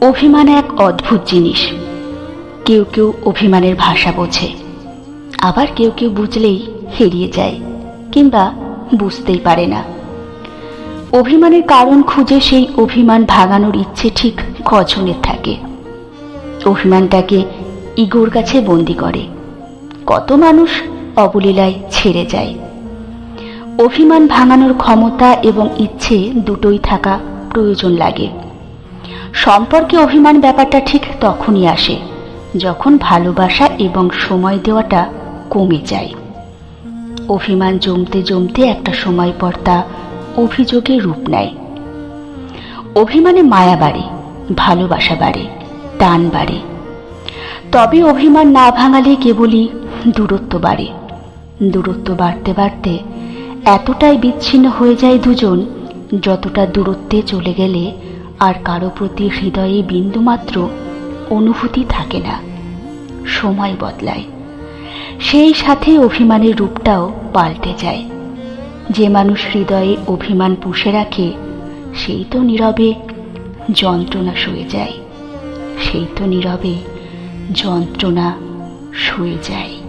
অভিমান এক অদ্ভুত জিনিস। কেউ কেউ অভিমানের ভাষা বোঝে। আবার কেউ কেউ বুঝলেই হেরিয়ে যায়, কিংবা বুঝতেই পারে না। অভিমানের কারণ খুঁজে সেই অভিমান ভাঙানোর ইচ্ছে ঠিক কজনের থাকে। অভিমানটাকে ইগোর কাছে বন্দি করে। কত মানুষ অবলীলায় ছেড়ে যায়। অভিমান ভাঙানোর ক্ষমতা এবং ইচ্ছে দুটোই থাকা প্রয়োজন লাগে। সম্পর্কে অভিমান ব্যাপারটা ঠিক তখনই আসে, যখন ভালোবাসা এবং সময় দেওয়াটা কমে যায়। অভিমান জমতে জমতে একটা সময় পর তা অভিযোগে রূপ নেয়। অভিমানে মায়া বাড়ে, ভালোবাসা বাড়ে, টান বাড়ে। তবে অভিমান না ভাঙালে কেবলই দূরত্ব বাড়ে। দূরত্ব বাড়তে বাড়তে এতটাই বিচ্ছিন্ন হয়ে যায় দুজন, যতটা দূরত্বে চলে গেলে আর কারও প্রতি হৃদয়ে বিন্দুমাত্র অনুভূতি থাকে না। সময় বদলায়। সেই সাথে অভিমানের রূপটাও পাল্টে যায়। যে মানুষ হৃদয়ে অভিমান পুষে রাখে, সেই তো নীরবে যন্ত্রণা শুয়ে যায়। সেই তো নীরবে যন্ত্রণা শুয়ে যায়।